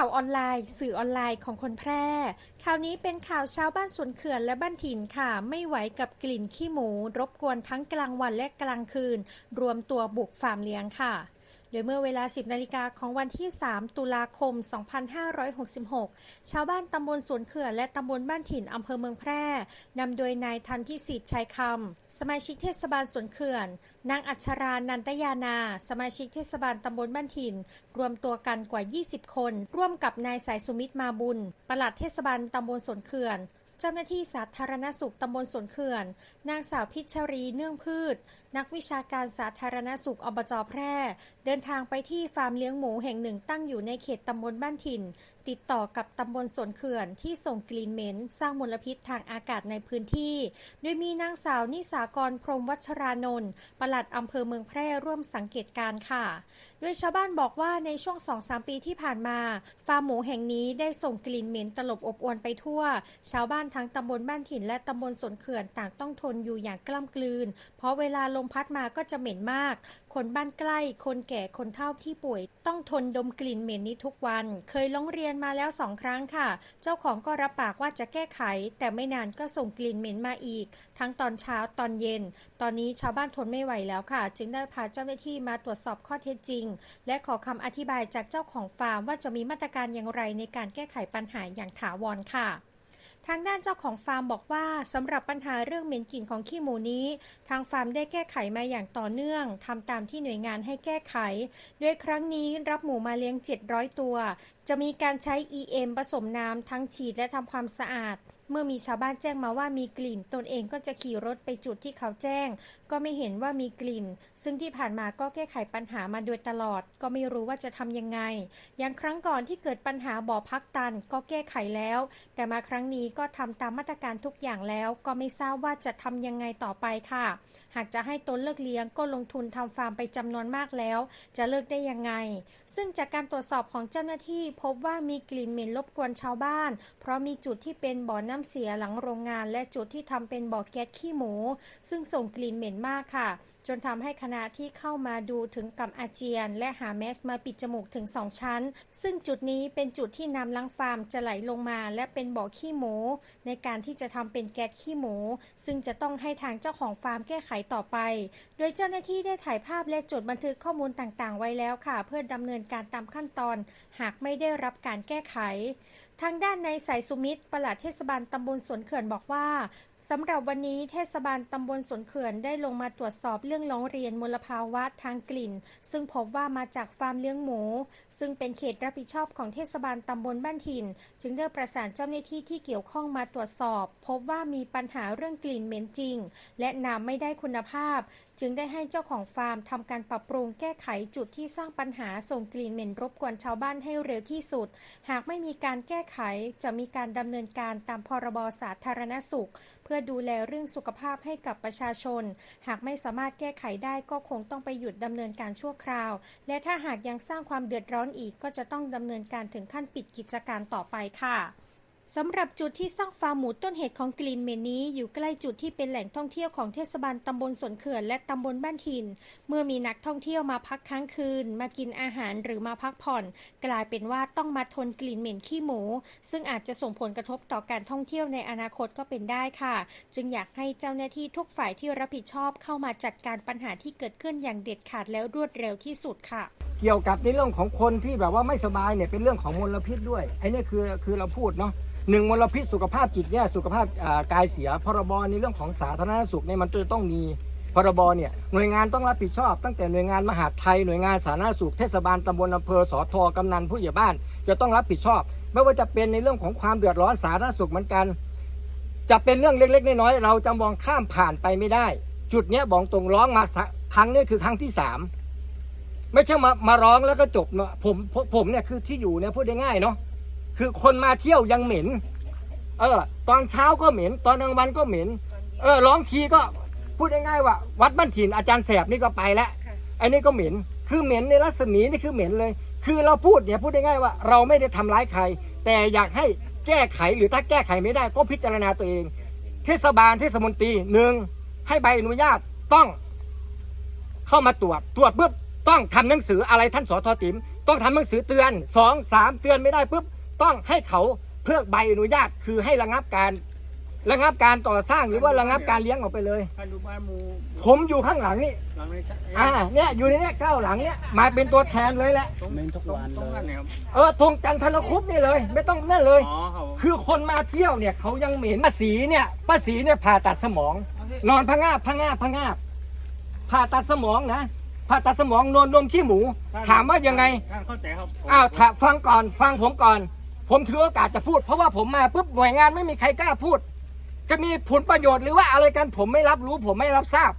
ข่าวออนไลน์ สื่อออนไลน์ของคนแพร่ ข่าวนี้เป็นข่าวชาวบ้านสวนเขื่อนและบ้านถิ่นค่ะ ไม่ไหวกับกลิ่นขี้หมู รบกวนทั้งกลางวันและกลางคืน รวมตัวบุกฟาร์มเลี้ยงค่ะ โดยเมื่อเวลา 10 นาฬิกาของวันที่ 3 ตุลาคม 2566 ชาวบ้านตำบลสวนเขื่อนและตำบลบ้านถิ่นอำเภอเมืองแพร่ นำโดยนายทันพิสิทธิ์ชัยคำ สมาชิกเทศบาลสวนเขื่อน นางอัชรานันตยานา สมาชิกเทศบาลตำบลบ้านถิ่น รวมตัวกันกว่า 20 คน ร่วมกับนายสายสุมิตรมาบุญ ปลัดเทศบาลตำบลสวนเขื่อนเจ้าหน้าที่สาธารณสุขตำบลสวนเขื่อน นางสาวพิชรีเนื่องพืชนักวิชาการสาธารณสุขอบจแพร่ เดินทางไปที่ฟาร์มเลี้ยงหมูแห่งหนึ่งตั้งอยู่ในเขตตำบลบ้านถิ่น ติดต่อกับตำบลสนเขื่อนที่ส่งกลิ่นเหม็น สร้างมลพิษทางอากาศในพื้นที่ โดยมีนางสาวนิสากรพรมวัชรานนท์ปลัดอำเภอเมืองแพร่ร่วมสังเกตการค่ะ โดยชาวบ้านบอกว่าในช่วง 2-3 ปีที่ผ่านมา ฟาร์มหมูแห่งนี้ได้ส่งกลิ่นเหม็นตลบอบอวนไปทั่ว ชาวบ้านทั้งตำบลบ้านถิ่นและตำบลสนเขื่อนต่างต้องทนอยู่อย่างกล้ำกลืน เพราะเวลาลมพัดมาก็จะเหม็นมาก คนบ้านใกล้ คนแก่ คนเฒ่าที่ป่วย ต้องทนดมกลิ่นเหม็นนี้ทุกวัน เคยร้องเรียนมาแล้วสองครั้งค่ะ เจ้าของก็รับปากว่าจะแก้ไข แต่ไม่นานก็ส่งกลิ่นเหม็นมาอีก ทั้งตอนเช้าตอนเย็น ตอนนี้ชาวบ้านทนไม่ไหวแล้วค่ะ จึงได้พาเจ้าหน้าที่มาตรวจสอบข้อเท็จจริง และขอคำอธิบายจากเจ้าของฟาร์มว่าจะมีมาตรการอย่างไรในการแก้ไขปัญหาอย่างถาวรค่ะ ทางด้านเจ้าของฟาร์มบอกว่าสำหรับปัญหาเรื่องเหม็นกลิ่นของขี้หมูนี้ ทางฟาร์มได้แก้ไขมาอย่างต่อเนื่องทำตามที่หน่วยงานให้แก้ไข ด้วยครั้งนี้รับหมูมาเลี้ยง 700 ตัว จะมีการใช้ EM ผสมน้ำทั้งฉีดและทำความสะอาด เมื่อมีชาวบ้านแจ้งมาว่ามีกลิ่น ตนเองก็จะขี่รถไปจุดที่เขาแจ้ง ก็ไม่เห็นว่ามีกลิ่น ซึ่งที่ผ่านมาก็แก้ไขปัญหามาโดยตลอด ก็ไม่รู้ว่าจะทำยังไง อย่างครั้งก่อนที่เกิดปัญหาบ่อพักตันก็แก้ไขแล้ว แต่มาครั้งนี้ก็ทำตามมาตรการทุกอย่างแล้ว ก็ไม่ทราบว่าจะทำยังไงต่อไปค่ะากจะให้ตนเลิกเลี้ยงก็ลงทุนทำฟาร์มไปจำนวนมากแล้ว จะเลิกได้ยังไง ซึ่งจากการตรวจสอบของเจ้าหน้าที่พบว่ามีกลิ่นเหม็นรบกวนชาวบ้าน เพราะมีจุดที่เป็นบ่อน้ำเสียหลังโรงงาน และจุดที่ทำเป็นบ่อแก๊สขี้หมู ซึ่งส่งกลิ่นเหม็นมากค่ะ จนทำให้คณะที่เข้ามาดูถึงกับอาเจียน และหาแมสมาปิดจมูกถึง 2 ชั้น ซึ่งจุดนี้เป็นจุดที่น้ำล้างฟาร์มจะไหลลงมา และเป็นบ่อขี้หมู ในการที่จะทำเป็นแก๊สขี้หมู ซึ่งจะต้องให้ทางเจ้าของฟาร์มแก้ไขต่อไป โดยเจ้าหน้าที่ได้ถ่ายภาพและจดบันทึกข้อมูลต่างๆ ไว้แล้วค่ะ เพื่อดำเนินการตามขั้นตอน หากไม่ได้รับการแก้ไข ทางด้านในสายสุมิตรปลัดเทศบาลตำบลสวนเขื่อนบอกว่าสำหรับวันนี้เทศบาลตำบลสวนเขื่อนได้ลงมาตรวจสอบเรื่องร้องเรียนมลภาวะทางกลิ่น ซึ่งพบว่ามาจากฟาร์มเลี้ยงหมู ซึ่งเป็นเขตรับผิดชอบของเทศบาลตำบลบ้านถิ่น จึงได้ประสานเจ้าหน้าที่ที่เกี่ยวข้องมาตรวจสอบ พบว่ามีปัญหาเรื่องกลิ่นเหม็นจริง และน้ำไม่ได้คุณภาพ จึงได้ให้เจ้าของฟาร์มทำการปรับปรุงแก้ไขจุดที่สร้างปัญหาส่งกลิ่นเหม็นรบกวนชาวบ้านให้เร็วที่สุด หากไม่มีการแก้ไขจะมีการดำเนินการตามพรบสาธารณสุข เพื่อดูแลเรื่องสุขภาพให้กับประชาชน หากไม่สามารถแก้ไขได้ก็คงต้องไปหยุดดำเนินการชั่วคราว และถ้าหากยังสร้างความเดือดร้อนอีกก็จะต้องดำเนินการถึงขั้นปิดกิจการต่อไปค่ะ สำหรับจุดที่สร้างฟาร์มหมูต้นเหตุของกลิ่นเหม็นนี้ อยู่ใกล้จุดที่เป็นแหล่งท่องเที่ยวของเทศบาลตำบลสวนเขื่อนและตำบลบ้านถิ่น เมื่อมีนักท่องเที่ยวมาพักค้างคืน มากินอาหารหรือมาพักผ่อน กลายเป็นว่าต้องมาทนกลิ่นเหม็นขี้หมู ซึ่งอาจจะส่งผลกระทบต่อการท่องเที่ยวในอนาคตก็เป็นได้ค่ะ จึงอยากให้เจ้าหน้าที่ทุกฝ่ายที่รับผิดชอบเข้ามาจัดการปัญหาที่เกิดขึ้นอย่างเด็ดขาดแล้วรวดเร็วที่สุดค่ะ เกี่ยวกับในเรื่องของคนที่แบบว่าไม่สบายเนี่ยเป็นเรื่องของมลพิษด้วยไอ้นี่คือคือเราพูดเนาะหนึ่งมลพิษสุขภาพจิตแย่สุขภาพกายเสียพรบในเรื่องของสาธารณสุขเนี่ยมันจะต้องมีพรบเนี่ยหน่วยงานต้องรับผิดชอบ ตั้งแต่หน่วยงานมหาดไทยหน่วยงานสาธารณสุขเทศบาลตำบลอำเภอสอทอกำนันผู้ใหญ่บ้าน จะต้องรับผิดชอบ ไม่ว่าจะเป็นในเรื่องของความเดือดร้อนสาธารณสุขเหมือนกัน จะเป็นเรื่องเล็กๆน้อยๆเราจะมองข้ามผ่านไปไม่ได้ จุดเนี้ยบอกตรงร้องมาครั้งนี้คือครั้งที่สาม ไม่ใช่มามาร้องแล้วก็จบเนาะผมผมผมเนี่ยคือที่อยู่เนี่ยพูดได้ง่ายเนาะคือคนมาเที่ยวยังเหม็น เออ ตอนเช้าก็เหม็น ตอนกลางวันก็เหม็น เออร้องทีก็พูดง่ายๆว่า วัดบ้านถิ่นอาจารย์แสบนี่ก็ไปแล้วไอ้นี่ก็เหม็น คือเหม็นในรัศมีนี่คือเหม็นเลย คือเราพูดเนี่ยพูดได้ง่ายว่า เราไม่ได้ทำร้ายใคร แต่อยากให้แก้ไขหรือถ้าแก้ไขไม่ได้ก็พิจารณาตัวเอง เทศบาลเทศมนตรีหนึ่งให้ใบอนุญาตต้อง เข้ามาตรวจตรวจปุ๊บ ต้องทำหนังสืออะไรท่านสอทอติมต้องทำหนังสือเตือนสองสามเตือนไม่ได้ปุ๊บต้องให้เขาเพิกใบอนุญาตคือให้ระงับการระงับการก่อสร้างหรือว่าระงับการเลี้ยงออกไปเลยท่านดูบ้านหมูผมอยู่ข้างหลังนี่หลังในอ่าเนี่ยอยู่ในเนี้เก้าหลังเนี่ยมาเป็นตัวแทนเลยแหละตรงทุกวันตรงนั้นเนี่ยครับเออตรงจันทรคุปนี่เลย ไม่ต้องนั่นเลยอ๋อครับคือคนมาเที่ยวเนี่ยเขายังเหม็นป้าสีเนี่ยป้าสีเนี่ยผ่าตัดสมอง นอนพะงาบพะงาบพะงาบผ่าตัดสมองนะ ผ่าตัดสมองนอนนมขี้หมู ถามว่ายังไงท่านเข้าใจครับอ้าวถ้าฟังก่อนฟังผมก่อน ผมถือโอกาสจะพูด เพราะว่าผมมาปุ๊บหน่วยงานไม่มีใครกล้าพูด จะมีผลประโยชน์หรือว่าอะไรกันผมไม่รับรู้ผมไม่รับทราบ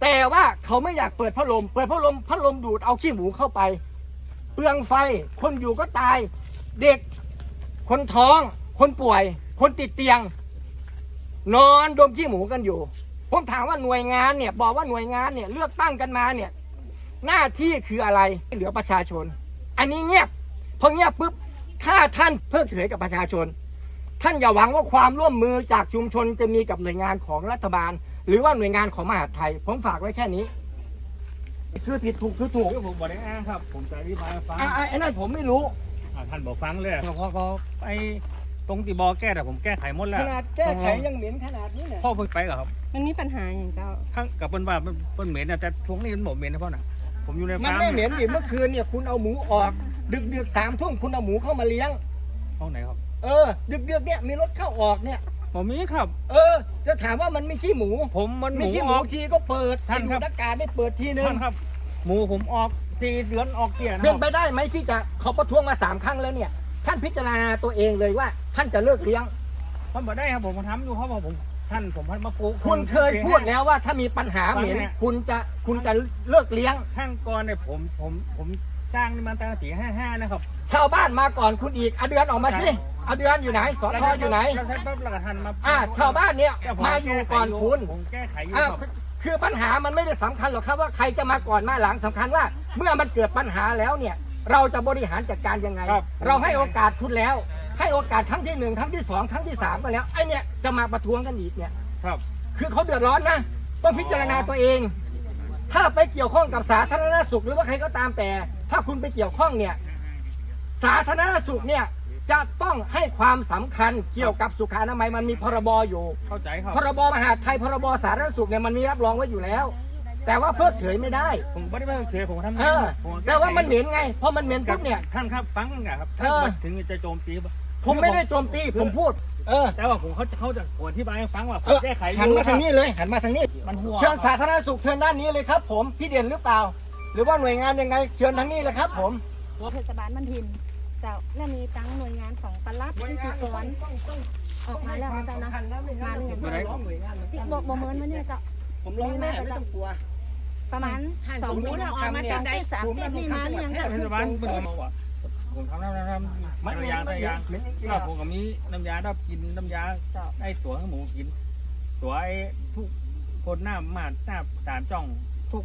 แต่ว่าเขาไม่อยากเปิดพัดลม เปิดพัดลมพัดลมดูดเอาขี้หมูเข้าไป เปลืองไฟ คนอยู่ก็ตาย เด็ก คนท้อง คนป่วย คนติดเตียง นอนดมขี้หมูกันอยู่ ผมถามว่าหน่วยงานเนี่ย บอกว่าหน่วยงานเนี่ยเลือกตั้งกันมาเนี่ย หน้าที่คืออะไรเหลือประชาชน อันนี้เงียบพอเงียบปุ๊บถ้าท่านเพิกเฉยกับประชาชน ท่านอย่าหวังว่าความร่วมมือจากชุมชนจะมีกับหน่วยงานของรัฐบาล หรือว่าหน่วยงานของมหาดไทย ผมฝากไว้แค่นี้คือผิดถูกคือถูกคือผมบอกได้อ้างครับ ผมจะอธิบายให้ฟังอะอะไอ้นั่นผมไม่รู้ อ่าท่านบอกฟังเลยเพราะเขาไปตรงตีบอแก้แต่ผมแก้ไขหมดแล้วขนาดแก้ไขยังเหม็นขนาดนี้เนี่ย พ่อเพิ่งไปกับครับมันมีปัญหาอย่างเจ้า ทั้งกับเปิ้นว่าเปิ้นเปิ้นเหม็นนะแต่ช่วงนี้มันหมดเหม็นนะพ่อน่ะ ผมอยู่ในมันฟาร์มไม่เหม็นดิเมื่อคืนเนี่ยคุณเอาหมูออก ดึกดึกๆสามทุ่มคุณเอาหมูเข้ามาเลี้ยง ห้องไหนครับเออ ดึกดึกๆเนี่ยมีรถเข้าออกเนี่ย ผมมีครับ เออ จะถามว่ามันมีขี้หมูผมมันหมีมูขี้หอมูอก ทีก็เปิดท่านครับให้ดูอากาศได้เปิดทีนึงท่านครับ หมูผมออกสี่เดือนออกเกียร์นะเป็นคไปรับได้ไหมที่จะเขาประท้วงมาสามครั้งแล้วเนี่ย ท่านพิจารณาตัวเองเลยว่า ท่านจะเลิกเลี้ยง ผมบอกได้ครับผมทำอยู่เพราะว่าผม ท่านผมพันมาปลูกคุณเคยพูดแล้วว่าถ้ามีปัญหาเหม็นฟังเนี่ยคุณจะคุณจะเลิกเลี้ยง ข้างก่อนเนี่ยผมผมผมสร้างนี่มันตั้งแต่ปีห้าห้านะครับ ชาวบ้านมาก่อนคุณอีกเอาเดือนออกมาสิเอาเดือนอยู่ไหนสอทอยู่ไหนแล้วท่านปั๊บแล้วก็ท่านมาอ่าชาวบ้านเนี่ยแต่ผมาอยู่ก่อนคุณผมแก้ไขอยู่อ่าครับคือปัญหามันไม่ได้สำคัญหรอกครับว่าใครจะมาก่อนมาหลังสำคัญว่า เมื่อมันเกิดปัญหาแล้วเนี่ย เราจะบริหารจัดการยังไงครับเราให้โอกาสคุณแล้ว ให้โอกาสครั้งที่หนึ่งครั้งที่สองครั้งที่สามไปแล้วไอ้เนี่ยจะมาประท้วงกันอีกเนี่ยครับ คือเขาเดือดร้อนนะต้องพิจารณาตัวเอง ถ้าไปเกี่ยวข้องกับสาธารณสุขหรือว่าใครก็ตามแต่ ถ้าคุณไปเกี่ยวข้องเนี่ยสาธารณสุขเนี่ยจะต้องให้ความสำคัญเกี่ยวกับสุขอนามัยมันมีพรบอยู่เข้าใจครับพรบมหาดไทยพรบสาธารณสุขเนี่ยมันมีรับรองไว้อยู่แล้ว แต่ว่าเพิกเฉยไม่ได้ผมไม่ได้ไม่เคยผมทำเออผมแต่ว่ามันเหม็นไงพอมันเหม็นกับปุ๊บเนี่ยท่านครับฟังนะครับเอท่านอมาถึงจะโจมตี ผมไม่ได้โจมตี ผมพูด เออ แต่ว่าผมเขาจะเขาจะอธิบายให้ฟังว่าผเอมอแก้ไขอยู่หันมาทางนี้เลย หันมาทางนี้ มันหัวเชิญสาธารณสุขเชิญด้านนี้เลยครับ ผมพี่เด่นหรือเปล่า หรือว่าหน่วยงานยังไง เชิญทางนี้เลยครับ ผมเทศบาลมันทินเจ้าและมีตั้งหน่วยงานของปลัดที่คือก่อนออกมาแล้วนะเจ้านะมาเนี่ยมาร้องหน่วยงานติ๊กบอกบ่เหมือนมันเนี่ยเจ้าผมร้องแม่ไม่ต้องกลัวประมาณสองเดือนออกมาจากได้สามเดือนนี่มาเนี่ยเจ้า เทศบาลเป็นคนบอกว่าผมทำทำทำน้ำยาได้ยางก็ผมกับนี้น้ำยาดับกินน้ำยาไอ้ตัวให้หมูกิน ตัวไอ้ทุกคนหน้ามาดหน้าตามจ้องทุก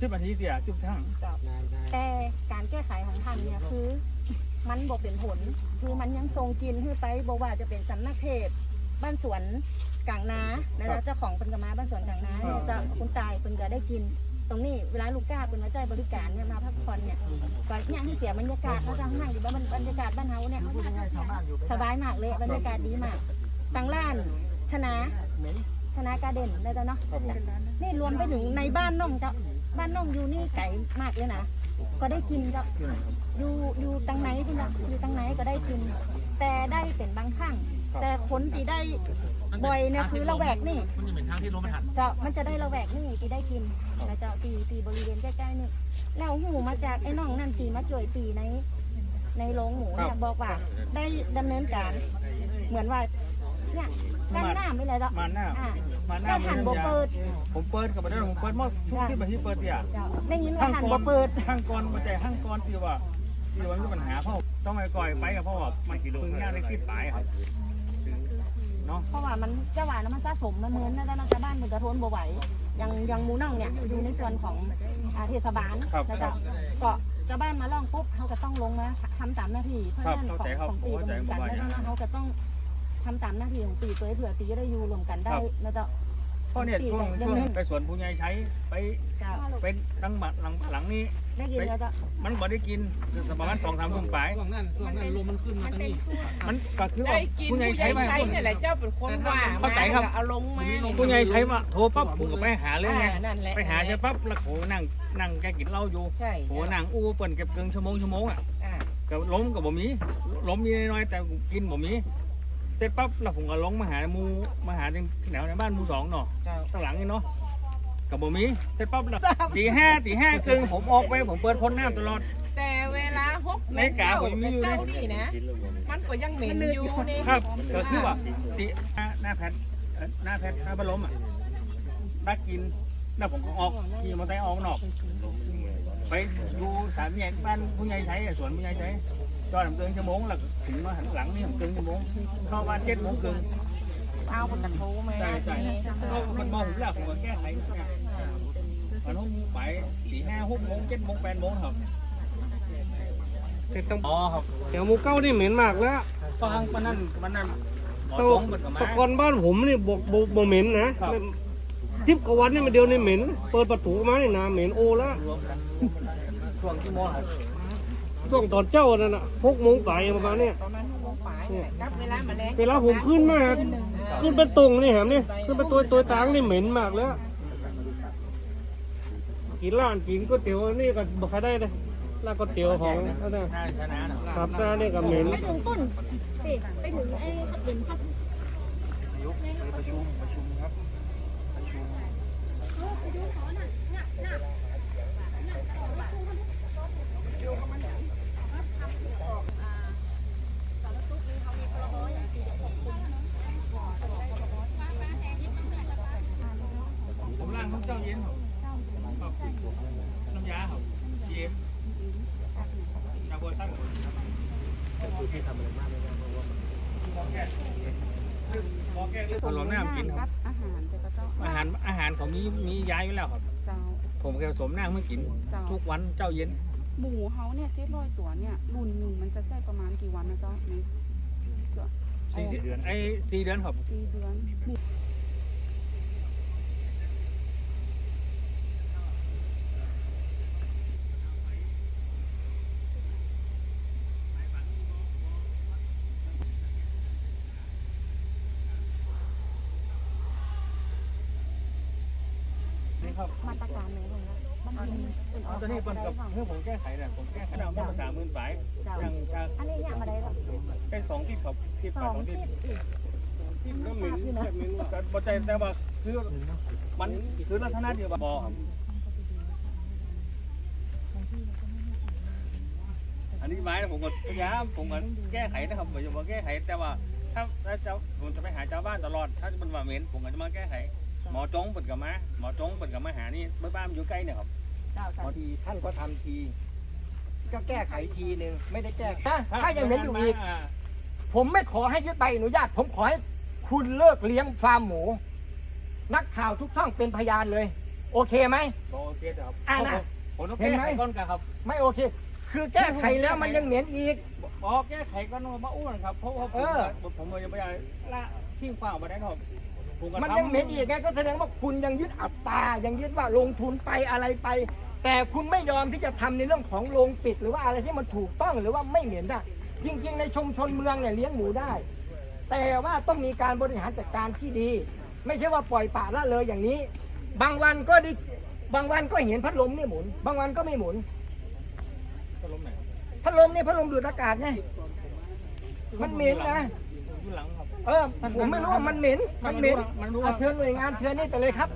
สิบนาทีเสียสิบทั้งแต่การแก้ไขของท่านเนี่ยคือ มันบอกเป็นผล คือมันยังทรงกินคือไปบอกว่าจะเป็นสำนักเทศ บ้านสวนกลางนานะจ๊ะเจ้าของเป็นกรรมาบ้านสวนกลางนาเนี่ยเจะคุณตายเป็นก็ได้กิน ตรงนี้เวลาลูกก้าเป็นมาใจบริการเนี่ยมาพักผ่อนเนี่ยก็เนี่ยให้เสียบรรยากาศเขาจะนั่งอยู่บ้านบรรยากาศบ้านเฮาเนี่ยสบายมากเลยบรรยากาศดีมากตังล้านชนะชนะการเด่นได้แล้วเนาะนี่รวมไปถึงในบ้านน้องเจ้าบ้านน้องอยู่นี่ไก่มากเลยนะก็ได้กินเจ้าอยู่อยู่ตังไหนพี่นะอยู่ตังไหนก็ได้กิน แต่ได้เป็นบางครั้ง แต่คนที่ได้บ่อยเนี่ยคือระแวกนี่ มันเป็นทางที่ลมมันหันเจ้ามันจะได้ระแวกนี่ที่ได้กินนะเจ้าตีตีบริเวณใกล้ๆนี่แล้วหูมาจากไอ้น้องนั่นตีมาจ่วยปีในในโรงหมูเนี่ยบอกว่าได้ดำเนินการ เหมือนว่าเนี่ยกั้นหน้าไม่เลยเจ้ามาหน้า อ่ามาหน้าแต่หันบ่เปิดผมเปิดกับมาได้ผมเปิดหมดทุกที่มาที่เปิดเนี่ยเจ้าได้ยินว่าหันบ่เปิดข้างกรมาแต่ข้างกรที่ว่าที่ว่ามีปัญหาเพราะต้องไปก่อยไปกับเพราะว่ามันกี่โลพึ่งย่างได้ขึ้นปลายครับ เนาะเพราะว่ามันเจ้าหวานนะมันสะสมมันเหมือนนะแล้วชาวบ้านมันกระทนบ่ไหวอย่างอย่างหมูน่องเนี่ยอยู่ในส่วนของอาเทศบาลนะจ๊ะก็เจ้าบ้านมาล่องปุ๊บเขาก็ต้องลงมาทำตามหน้าที่เพราะฉะนั้นของของตีก็เหมือนกันเพราะฉะนั้นเขาก็ต้องทำตามหน้าที่ของตีเพื่อเผื่อตีจะได้อยู่รวมกันได้นะจ๊ะ ราะเนี่ยช่วงช่วงไปสวนผู้ใหญ่ใช้ไปเจ้าเป็นตั้งบัดหลังหลังนี้ ได้ยินแล้วเจ้ามันบ่ได้กินประมาณสองสามทุ่มไปช่วงนั้นช่วงนั้นลมมันขึ้นมามันตรงเป็นนี้ช่วงมันก็คือว่าได้กินผู้ใหญ่ผู้ใหใช้ญ่มาใช้เนี่ยแหละเจ้าเป็นคนว่าเข้าใจครับมแล้วก็เอาลงมาผู้ใหญ่ใช้มาโทรปั๊บผมก็ไปหาเลยไงอ่านั่นแหละไปหาใช่ปั๊บแล้วโหนั่งนั่งแกกินเหล้าอยู่ใช่โหนั่งอู้เปิ่นเก็บเกินชั่วโมงชั่วโมงอะอ่าก็ล้มกับบ่มีล้มมีน้อยๆแต่กินบ่มี เสร็จปั๊บแล้วผมก็ลงมาหาหมูมาหาแถวในบ้านหมูสองเนาะเจ้าข้างหลังนี่เนาะกับบ่มีเสร็จปั๊บแล้วตีห้าตีห้าครึ่งผมออกไปผมเปิดพ่นน้ำตลอด แต่เวลาหกโมงในกาผมยังมีอยู่เจ้านี่นะ มันก็ยังเหม็นอยู่นี่ครับก็คือว่าตีหน้าหน้าแพทเอ่อหน้าแพทหน้าพัดลมอะได้กินแล้วผมก็ออกขี่มอเตอร์ไซค์ออกนอก ไปดูสามแยกบ้านผู้ใหญ่ใช้สวนผู้ใหญ่ใช้จอดเกินชั่วโมงแล้วถึงมาหันหลังนี่เกินชั่วโมงเข้าบ้านเจ็ดโมงครึ่งเอาคนตะโทมใช่ใช่ก็มันบอกผมแล้วผมก็แก้ไขมันหกโมงไปสี่ห้าหกโมงเจ็ดโมงแปดโมงครับแต่ต้องอ๋อครับแถวหมูเก้านี่เหม็นมากแล้วฟังมันนั่นมันนั่นหมอแตตรงมันก็มาตะกอนบ้านผมนี่บอกบอกบอกเหม็นนะครับ สิบกว่าวันนี่มันเดียวนี่เหม็น เปิดประตูมานี่นะเหม็นโอแล้วรวมกันช่วงชั่วโมงครับช่วงตอนเจ้านั่นน่ะหกโมงไปประมาณเนี้ยประมาณหกโมงปลายนี่แหละนับเวลามาแรงเวลาผมขึ้นมาขึ้นเป็นตรงนี่แหมนี่ขึ้นเป็นตัวตัวตางนี่เหม็นมากแล้วกินร้านกินก๋วยเตี๋ยวนี่ก็บอกใครได้เลยร้านก๋วยเตี๋ยวของนั่นน่ะถ้าชนะนะครับครับร้านนี่ก็เหม็นไปถึงต้นสิไปถึงไอ้ขับเดินพัด ประชุมประชุมครับประชุม ผมล่างของเจ้าเย็นครับครับน้ำยาครับเย็นยาบัวสั้นครับคือที่ทำอะไรมากเลยนะเพราะว่ามันแก้ พอแก้เรื่องหลอดน้ำกินครับ อาหารแต่ก็เจ้าอาหารอาหารของมีมีย้ายไว้แล้วครับ เจ้า ผมแค่ผสมน้ำเมื่อกิน เจ้า ทุกวันเจ้าเย็นหมูเฮาเนี่ยเจ็ดร้อยตัวเนี่ยรุ่นหนึ่งมันจะใจประมาณกี่วันนะเจ้าในสี่เดือนไอ้สี่เดือนครับ สี่เดือนหมู ครับมาตรการไหนบ้างนะบ้านดินเป็นออกตอนนี้ผมกับเพื่อผมแก้ไขนะผมแก้ไขแล้วภาษาหมื่นฝ่ายยังจะอันนี้เนี่ยมาได้หรอเป็นสองที่ครับที่สปัดองสองที่ที่ที่ก็เหม็นแบบเหม็นว่าแต่ปัจจัยแต่ว่าคือมันคือลักษณะเดียวกับบอครับอันนี้ไม้นะผมก็พยายามผมก็แก้ไขนะครับผมจะมาแก้ไขแต่ว่าถ้าถ้าเจ้าผมจะไปหาเจ้าบ้านตลอด ถ้ามันว่าเหม็นผมก็จะมาแก้ไข หมอจงเปิดกับมาหมอจงเปิดกับมาหานี่เมื่อบ้านมันอยู่ใกล้เนี่ยครับเจ้าบางทีท่านก็ทำที ก็แก้ไขทีหนึ่งไม่ได้แก้ถ้าถ้ายังเหม็นอยู่อีก ผมไม่ขอให้ยึดใบอนุญาต ผมขอให้คุณเลิกเลี้ยงฟาร์มหมู นักข่าวทุกช่องเป็นพยานเลย โอเคไหมโอเคครับอ่านะ ผมต้องเห็แก้นไหมไขก่อนกันครับไม่โอเค คือแก้ไขแล้วมันยังเหม็นอีก บอกแก้ไขก่อนว่าบ้าอ้วนครับเพราะว่าผมเออ ผมผมจะไปละทิ้งเปล่ามาได้ครับผ มก็มันทำยังเหม็นอีกไงก็แสดงว่าคุณยังยึดอัตรายังยึดว่าลงทุนไปอะไรไป แต่คุณไม่ยอมที่จะทำในเรื่องของโรงปิด หรือว่าอะไรที่มันถูกต้องหรือว่าไม่เหม็นอะจริงๆ ในชุมชนเมืองเนี่ยเลี้ยงหมูได้ แต่ว่าต้องมีการบริหารจัดการที่ดี ไม่ใช่ว่าปล่อยปละละเลยอย่างนี้ บางวันก็ได้บางวันก็เห็นพัดลมนี่หมุน บางวันก็ไม่หมุนพัดลมไหนพัดลมนี่พัดลมดูดอากาศไงมันเหม็นนะอยู่หลังครับ เออผมไม่รู้ว่ามันเหม็นมันเหม็นมันรู้อะว่าเชิญหน่วยงานเชิญนี่ไปเลยครับ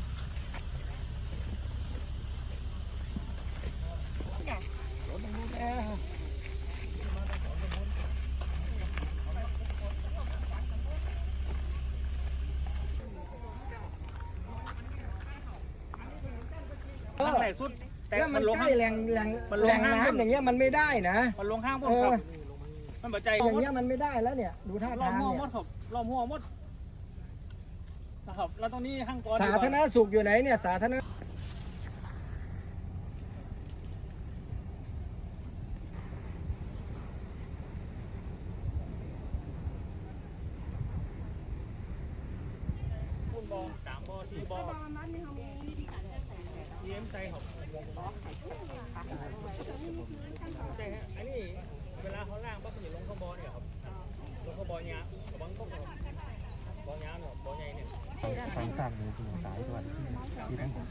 หลังไหนสุดแต่แล้วมัมันนลงใกห้าล้งแหล่งแหล่งมันลงแหล่งห้างน้ำอย่างเงี้ยมันไม่ได้นะมันลงห้างผมเอคอรับ มันปัจจัยอย่างหมดเงี้ยมันไม่ได้แล้วเนี่ย ดูท่ารอบทางหัวเนี่หมยดครับรอบหัวหมดนะครับแล้วตรงนี้ห้างก่อนสาธารณสุขอยู่ไหนเนี่ยสาธารณ คุณบอลสามบอล สี่บอเยี่ยมใจหอบใช่ฮะอันนี้เวลาเขาล่างปั๊บมันจะลงข้างบอเนี่ยครับลงข้างบอเนี้ยระวังต้องบอเนี้ยเนาะบอใหญ่ เนี่ยทางสร้างมือคือสายส่วนที่ทั้งของ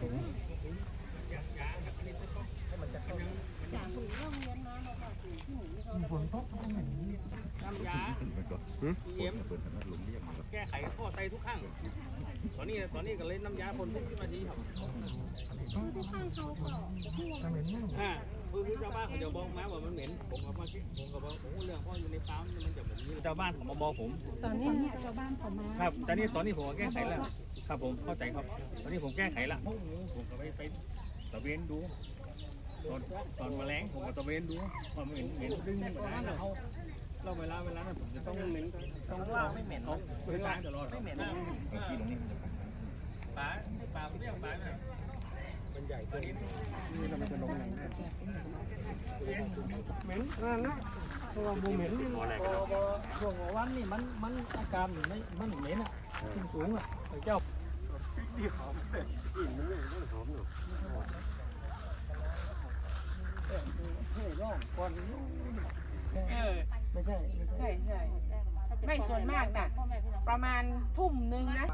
น้ำยาเยี่ยมแก้ไขข้อไตทุกข้างตอนนี้ตอนนี้ก็เลยน้ำยาพ่นทุกที่มาดีครับอ่าคือ คือชาวบ้านเขาจะบอกมาว่ามันเหม็น ผมก็มาผมก็บอกโอ้เรื่องเพ่ออยู่ในปั๊มมันจะแบบนี้ชาวบ้านเขามาบอกผม ตอนนี้เนี่ยชาวบ้านเขามาครับตอนนี้ตอนนี้ผมก็แก้ไขแล้ว ครับผมเข้าใจครับ ตอนนี้ผมแก้ไขละผมก็ไปไปตะเวนดู ตอนตอนมาแมลงผมก็ตะเวนดูความเหม็นเหม็นดึงมาได้แล้วเขาเราเวลาเวลานั้นผมจะต้องเหม็นต้องล่าไม่เหม็นเขาไปล้าตลอดไม่เหม็นนี้ปลาปลาเรียกปลาเนี่ย เป็นใหญ่ตัวนี้นี่เราจะลงไหนเหม็นนั่นนะเพราะว่าโมเหม็นนี่พอแหลกช่วงวันนี่มันมันอาการมันไม่มันเหม็นอะขึ้นสูงอะเจ้าเออไม่ใช่ไม่ใช่ใช่ใช่ไม่ส่วนมากนะประมาณทุ่มหนึ่งนะ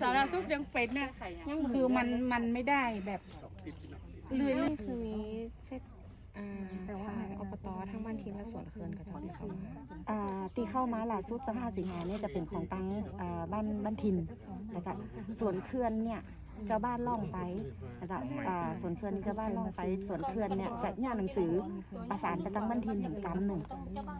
สารสุขยังเป็นเนี่ยคือมันมันไม่ได้แบบเลื่อยคือนี้เช็คอ่าทางอบตทางบ้านทีมและสวนเขื่อนกระจอกที่เข้ามาอ่าตีเข้ามาล่าสุดสภาสิงหาเนี่ยจะเป็นของตังอ่าบ้านบ้านทินนะจ๊ะส่วนเขื่อนเนี่ย เจ้าบ้านล่องไปนะจ๊ะอ่ส่วนเขื่อนนี่เจ้าบ้านล่องไปส่วนเขื่อนเนี่ยจะย่าหนังสือประสานไปตั้งบ้านทินถึงกำหนึ่ง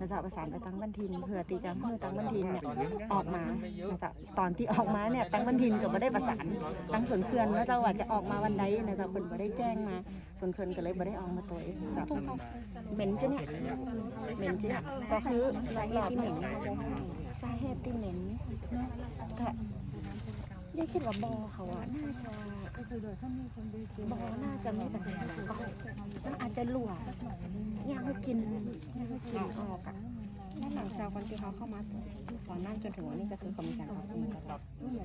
นะจ๊ะประสานไปตั้งบ้านทินเพื่อตีจะให้ตั้งบ้านทินเนี่ยออกมานะจ๊ะตอนที่ออกมาเนี่ยตั้งบ้านทินก็ไม่ได้ประสานตั้งส่วนเขื่อนแล้วเจ้าว่าจะออกมาวันใดนะจ๊ะคนไม่ได้แจ้งมาส่วนเขื่อนก็เลยไม่ได้ออกมาตัวเองจ้ะเหม็นจ้ะเนี่ยเหม็นจ้ะก็คือสาเหตุที่เหม็นสาเหตุที่เหม็นก็ ยังคิดว่าบอเขาอะน่าจะบอน่าจะไม่ปัญหาก็มันอาจจะรั่วย่างให้กินย่างให้กินออกอะแล้วหลังจากวันที่เขาเข้ามาก่อนหนั่งจนถึงวันนี้ก็คือเขามีการปรับปรุง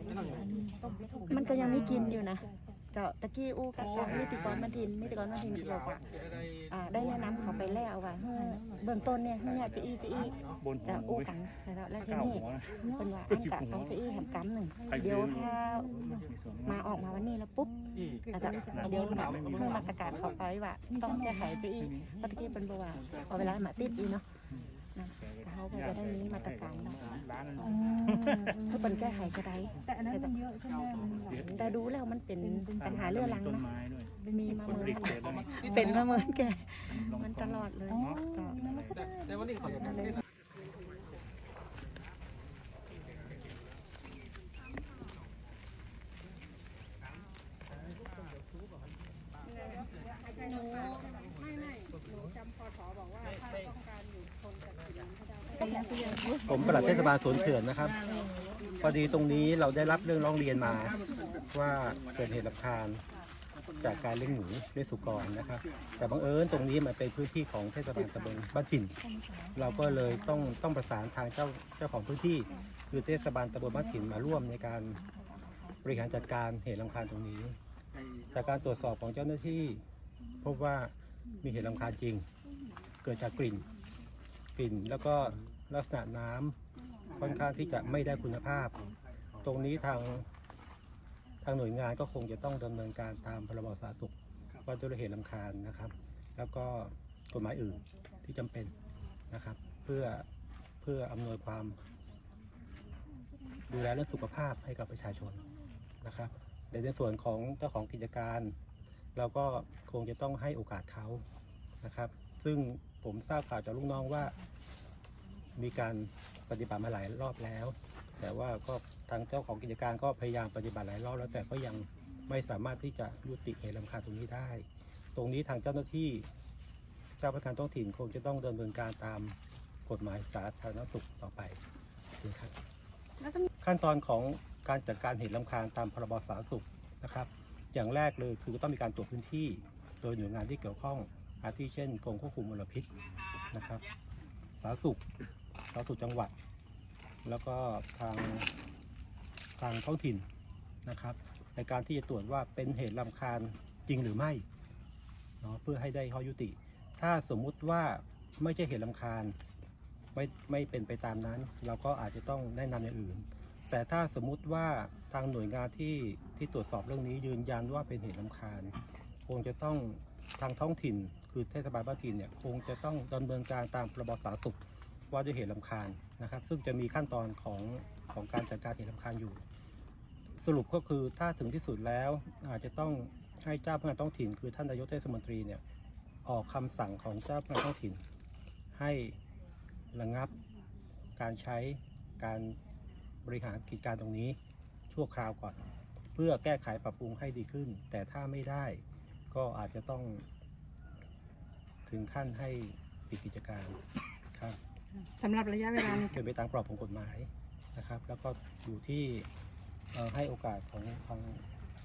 ตลอดมันก็ยังไม่กินอยู่นะ เจ้าตะกี้อู้กับกับนิติกรมาทินนิติกรมาทินบอกว่าอ่าได้แนะนำเขาไปแล้วว่าเฮ้ยเบื้องต้นเนี่ยเฮ้ยจะอี้จะอี้จะอู้กันแล้วแล้วทีนี้เป็นว่าอันกะต้องจะอี้แหมกำหนึ่งเดี๋ยวถ้ามาออกมาวันนี้แล้วปุ๊บอาจจะเดี๋ยวแบบเพิ่มมาตรการเขาไปว่าต้องแก้ไขจะอี้เพราะตะกี้เป็นบอกว่าพอเวลามาติดอีเนาะ นะเขาก็จะได้มีมาตรการเนาะเพื่อเป็นแก้ไขก็ได้แต่อันนั้นมันเยอะใช่ไหมแต่ดูแล้วมันเป็นปัญหาเรื้อรังต้นนะไม้ด้วยมีมาเมินริกเลยนเป็นมาเมินแกมันตลอดเลยต่อแต่วันนี้ขาอยากได้ ผมปลัดเทศบาลสวนเขื่อนนะครับ พอดีตรงนี้เราได้รับเรื่องร้องเรียนมา ว่าเกิดเหตุรำคาญจากการเลี้ยงหมูเลี้ยงสุกรนะครับ แต่บังเอิญตรงนี้มันเป็นพื้นที่ของเทศบาลตำบลบ้านถิ่น เราก็เลยต้องต้องประสานทางเจ้าเจ้าของพื้นที่ คือเทศบาลตำบลบ้านถิ่นมาร่วมในการบริหารจัดการเหตุรำคาญตรงนี้ จากการตรวจสอบของเจ้าหน้าที่ พบว่ามีเหตุรำคาญจริง เกิดจากกลิ่น กลิ่นแล้วก็ ลักษณะน้ำค่อนข้างที่จะไม่ได้คุณภาพ ตรงนี้ทางทางหน่วยงานก็คงจะต้องดำเนินการตามพรบสาธารณสุขว่าด้วยเหตุลำคาญนะครับ แล้วก็กฎหมายอื่นที่จำเป็นนะครับ เพื่อเพื่ออำนวยความ ดูแลเรื่องสุขภาพให้กับประชาชนนะครับในในส่วนของเจ้าของกิจการ เราก็คงจะต้องให้โอกาสเขานะครับ ซึ่งผมทราบข่าวจากลูกน้องว่า มีการปฏิบัติมาหลายรอบแล้ว แต่ว่าก็ทางเจ้าของกิจการก็พยายามปฏิบัติหลายรอบแล้วแต่ก็ยังไม่สามารถที่จะยุติเหตุรำคาญตรงนี้ได้ ตรงนี้ทางเจ้าหน้าที่เจ้าพนักงานท้องถิ่นคงจะต้องดำเนินการตามกฎหมายสาธารณสุขต่อไปนะครับขั้นตอนของการจัดการเหตุรำคาญตามพรบสาธารณสุขนะครับ อย่างแรกเลยคือต้องมีการตรวจพื้นที่ โดยหน่วยงานที่เกี่ยวข้องอาทิเช่นกรมควบคุมมลพิษนะครับสาธารณสุข สาธารณสุขจังหวัด แล้วก็ทางทางท้องถิ่นนะครับ ในการที่จะตรวจว่าเป็นเหตุรำคาญจริงหรือไม่เนาะเพื่อให้ได้ข้อยุติ ถ้าสมมุติว่าไม่ใช่เหตุรำคาญไม่ไม่เป็นไปตามนั้น เราก็อาจจะต้องแนะนำอย่างอื่น แต่ถ้าสมมุติว่าทางหน่วยงานที่ที่ตรวจสอบเรื่องนี้ยืนยันว่าเป็นเหตุรำคาญ คงจะต้องทางท้องถิ่น คือเทศบาลบ้านถิ่นเนี่ยคงจะต้องดำเนินการตามพรบสาธารณสุข ว่าด้วยเหตุรำคาญนะครับ ซึ่งจะมีขั้นตอนของของการจัดการเหตุรำคาญอยู่ สรุปก็คือถ้าถึงที่สุดแล้วอาจจะต้องให้เจ้าพนักงานท้องถิ่น คือท่านนายกเทศมนตรีเนี่ยออกคำสั่งของเจ้าพนักงานท้องถิ่น ให้ระงับการใช้การบริหารกิจการตรงนี้ชั่วคราวก่อน เพื่อแก้ไขปรับปรุงให้ดีขึ้น แต่ถ้าไม่ได้ก็อาจจะต้อง ถึงขั้นให้ปิดกิจการ สำหรับระยะเวลาในเป็นไปตามกรอบของกฎหมายนะครับ แล้วก็อยู่ที่เอ่อให้โอกาสของทาง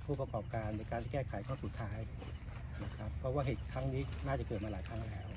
ผู้ประกอบการในการที่แก้ไขข้อสุดท้ายนะครับ เพราะว่าเหตุครั้งนี้น่าจะเกิดมาหลายครั้งแล้ว